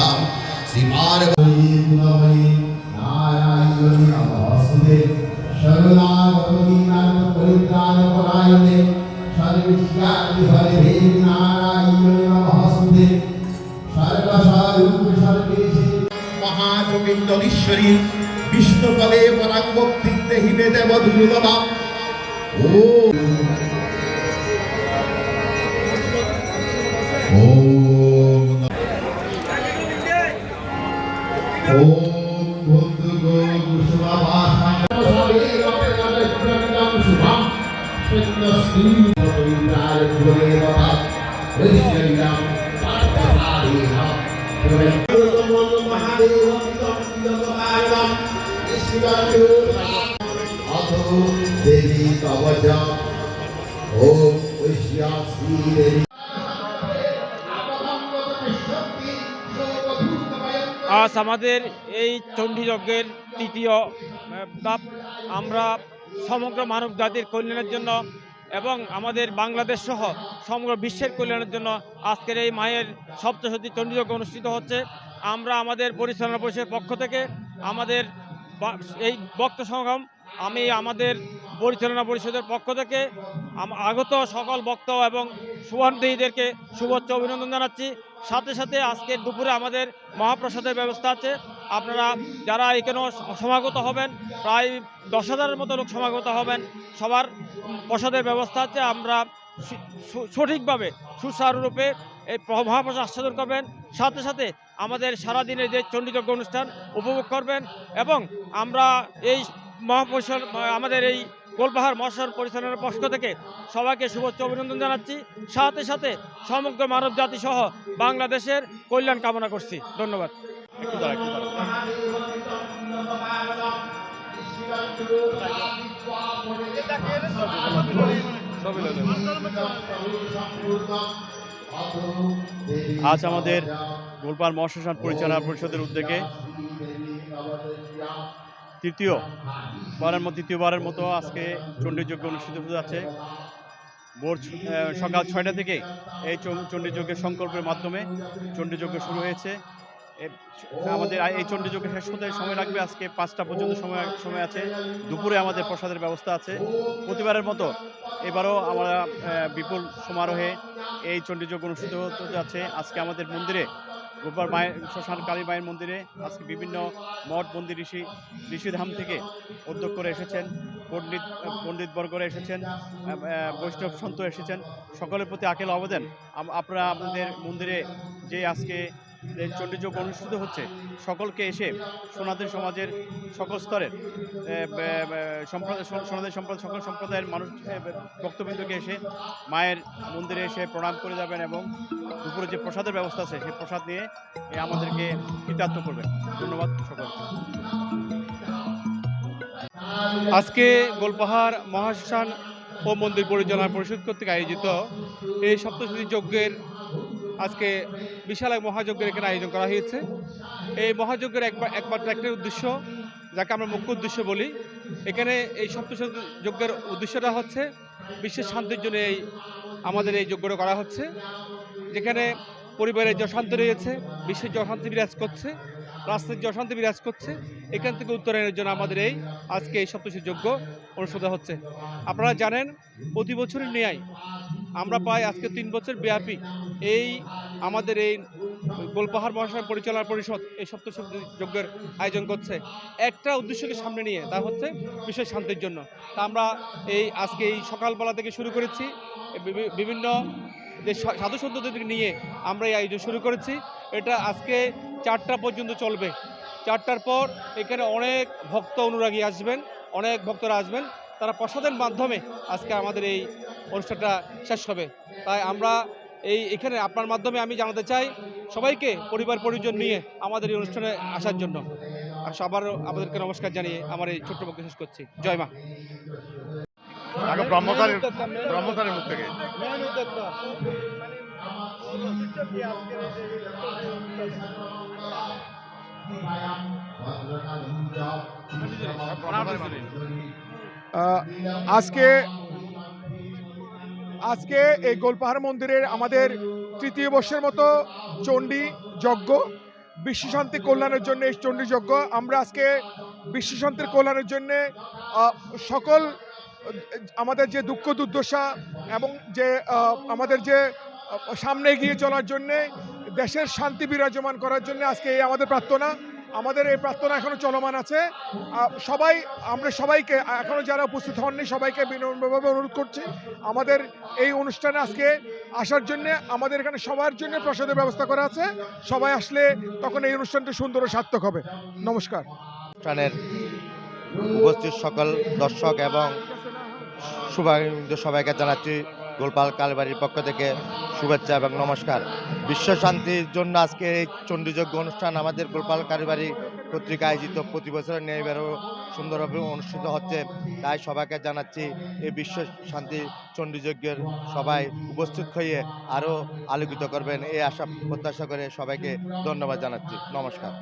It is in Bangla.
পাদ পদ্মাম শ্রী পার্বতী নারায়ণ নমস্তে শরণাগতি নাম পরিত্রাণ পরায়ণে। সর্বিষ্যাদি হরে হে নারায়ণ নমস্তে সর্বস্বরূপ সর্বেশে মহাযোগীশ্বরী বিষ্ণুপদে পরাঙ্গক্তিতে হিবে দেব দুর্লভা আজ আমাদের এই চণ্ডী যজ্ঞের তৃতীয় আমরা সমগ্র মানব জাতির কল্যাণের জন্য এবং আমাদের বাংলাদেশ সহ সমগ্র বিশ্বের কল্যাণের জন্য আজকের এই মায়ের সপ্তশতী চণ্ডী যজ্ঞ অনুষ্ঠিত হচ্ছে। আমরা আমাদের পরিচালনা পরিষদের পক্ষ থেকে আমাদের এই বক্ত সমাগম আমি আমাদের পরিচালনা পরিষদের পক্ষ থেকে আগত সকল বক্ত এবং শুভান্তিদেরকে শুভেচ্ছা অভিনন্দন জানাচ্ছি। সাথে সাথে আজকের দুপুরে আমাদের মহাপ্রসাদের ব্যবস্থা আছে। আপনারা যারা এখানেও সমাগত হবেন, প্রায় দশ হাজারের মতো লোক সমাগত হবেন, সবার প্রসাদের ব্যবস্থা আছে, আমরা সঠিকভাবে সুচারুরূপে এই প্র- মহাপ্রসাদ আস্বাদন করবেন, সাথে সাথে আমাদের সারাদিনের যে চণ্ডীযজ্ঞ অনুষ্ঠান উপভোগ করবেন এবং আমরা এই মহাপরিষদ আমাদের এই গোলপাহাড় মহাশয় পরিচালনার পক্ষ থেকে সবাইকে শুভেচ্ছা অভিনন্দন জানাচ্ছি। সাথে সাথে সমগ্র মানব জাতি সহ বাংলাদেশের কল্যাণ কামনা করছি। ধন্যবাদ। একটু দাঁড়া, একটু আজ আমাদের গোলপাড় মহাশ্মশান পরিচালনা পরিষদের উদ্যোগে তৃতীয় বারের মতো তৃতীয়বারের মতো আজকে চণ্ডীযজ্ঞ অনুষ্ঠিত হতে যাচ্ছে। ভোর সকাল ছয়টা থেকে এই চণ্ডী- চণ্ডীযজ্ঞের সংকল্পের মাধ্যমে চণ্ডীযজ্ঞ শুরু হয়েছে। আমাদের এই চণ্ডীযজ্ঞ শেষ হতে সময় লাগবে। আজকে পাঁচটা পর্যন্ত সময় সময় আছে। দুপুরে আমাদের প্রসাদের ব্যবস্থা আছে। প্রতিবারের মতো এবারও আমরা বিপুল সমারোহে এই চণ্ডীযজ্ঞ অনুষ্ঠিত হতে যাচ্ছে। আজকে আমাদের মন্দিরে, গোপাল মায়ের, শ্মশান কালী মায়ের মন্দিরে আজকে বিভিন্ন মঠ মন্দির ঋষি, ঋষিধাম থেকে করে এসেছেন, পণ্ডিত পণ্ডিত বর্গরা এসেছেন বৈষ্ণব সন্ত এসেছেন। সকলের প্রতি আকেল অবদান আম- আপনারা আপনাদের মন্দিরে যে আজকে এই চণ্ডীযজ্ঞ অনুষ্ঠিত হচ্ছে, সকলকে এসে সনাতন সমাজের সকল স্তরের সম্প্রদায় সন- সনাতন সম্প্রদায় সকল সম্প্রদায়ের মানুষ ভক্তবৃন্দকে এসে মায়ের মন্দিরে এসে প্রণাম করে যাবেন এবং দুপুরে যে প্রসাদের ব্যবস্থা আছে, সেই প্রসাদ নিয়ে আমাদেরকে কৃতার্থ করবেন। ধন্যবাদ সকলকে। আজকে গোলপাহাড় মহাশ্মশান ও মন্দির পরিচালনা পরিষদ কর্তৃক আয়োজিত এই সপ্তশতী যজ্ঞের আজকে বিশাল এক মহাযজ্ঞের এখানে আয়োজন করা হয়েছে। এই মহাযজ্ঞের একবার, একমাত্র একটাই উদ্দেশ্য, যাকে আমরা মুখ্য উদ্দেশ্য বলি। এখানে এই সপ্তশতী যজ্ঞের উদ্দেশ্যটা হচ্ছে, বিশ্বের শান্তির জন্য এই, আমাদের এই যজ্ঞটা করা হচ্ছে। যেখানে পরিবারের যে রয়েছে, বিশ্বের যে বিরাজ করছে রাস্তার যে অশান্তি বিরাজ করছে, এখান থেকে উত্তরণের জন্য আমাদের এই আজকে এই সপ্তশী যোগ্য অনুষ্ঠিত হচ্ছে। আপনারা জানেন, প্রতি বছরের ন্যায় আমরা পাই আজকে তিন বছর ব্যাপী এই আমাদের এই গোলপাহাড় মহাশয় পরিচালনা পরিষদ এই সপ্তশী যজ্ঞের আয়োজন করছে। একটা উদ্দেশ্যকে সামনে নিয়ে, তা হচ্ছে বিশ্বের শান্তির জন্য। তা আমরা এই আজকে এই সকালবেলা থেকে শুরু করেছি। বিভিন্ন যে সাধু সন্তদের নিয়ে আমরা এই আয়োজন শুরু করেছি। এটা আজকে চারটা পর্যন্ত চলবে। চারটার পর এখানে অনেক ভক্ত অনুরাগী আসবেন, অনেক ভক্তরা আসবেন। তারা প্রসাদের মাধ্যমে আজকে আমাদের এই অনুষ্ঠানটা শেষ হবে। তাই আমরা এই এখানে আপনার মাধ্যমে আমি জানাতে চাই, সবাইকে পরিবার পরিজন নিয়ে আমাদের এই অনুষ্ঠানে আসার জন্য। আর সবার আমাদেরকে নমস্কার জানিয়ে আমার এই ছোট্ট বক্তব্য শেষ করছি। জয় মা। আগে ব্রহ্মচারীর ব্রহ্মচারীর মুখ থেকে। আজকে আজকে এই গোলপাহাড় মন্দিরের আমাদের তৃতীয় বর্ষের মতো চণ্ডী যজ্ঞ বিশ্বশান্তি কল্যাণের জন্য এই চণ্ডী যজ্ঞ। আমরা আজকে বিশ্বশান্তির কল্যাণের জন্য সকল আমাদের যে দুঃখ দুর্দশা এবং যে আমাদের যে সামনে এগিয়ে চলার জন্যে, দেশের শান্তি বিরাজমান করার জন্য আজকে এই আমাদের প্রার্থনা। আমাদের এই প্রার্থনা এখনও চলমান আছে। সবাই, আমরা সবাইকে, এখনও যারা উপস্থিত হননি, সবাইকে বিনম্রভাবে অনুরোধ করছি। আমাদের এই অনুষ্ঠানে আজকে আসার জন্য, আমাদের এখানে সবার জন্য প্রসাদের ব্যবস্থা করা আছে। সবাই আসলে তখন এই অনুষ্ঠানটা সুন্দর ও সার্থক হবে। নমস্কার। উপস্থিত সকল দর্শক এবং সবাইকে জানাচ্ছি গোলপাল কালবাড়ির পক্ষ থেকে শুভেচ্ছা এবং নমস্কার। বিশ্ব শান্তির জন্য আজকে এই চণ্ডীযজ্ঞ অনুষ্ঠান আমাদের গোলপাল কালীবাড়ি কর্তৃক আয়োজিত। প্রতি বছরের নিয়ে এবারও সুন্দরভাবে অনুষ্ঠিত হচ্ছে। তাই সবাইকে জানাচ্ছি এই বিশ্ব শান্তি চণ্ডীযজ্ঞের সবাই উপস্থিত হয়ে আরও আলোকিত করবেন। এই আশা প্রত্যাশা করে সবাইকে ধন্যবাদ জানাচ্ছি। নমস্কার।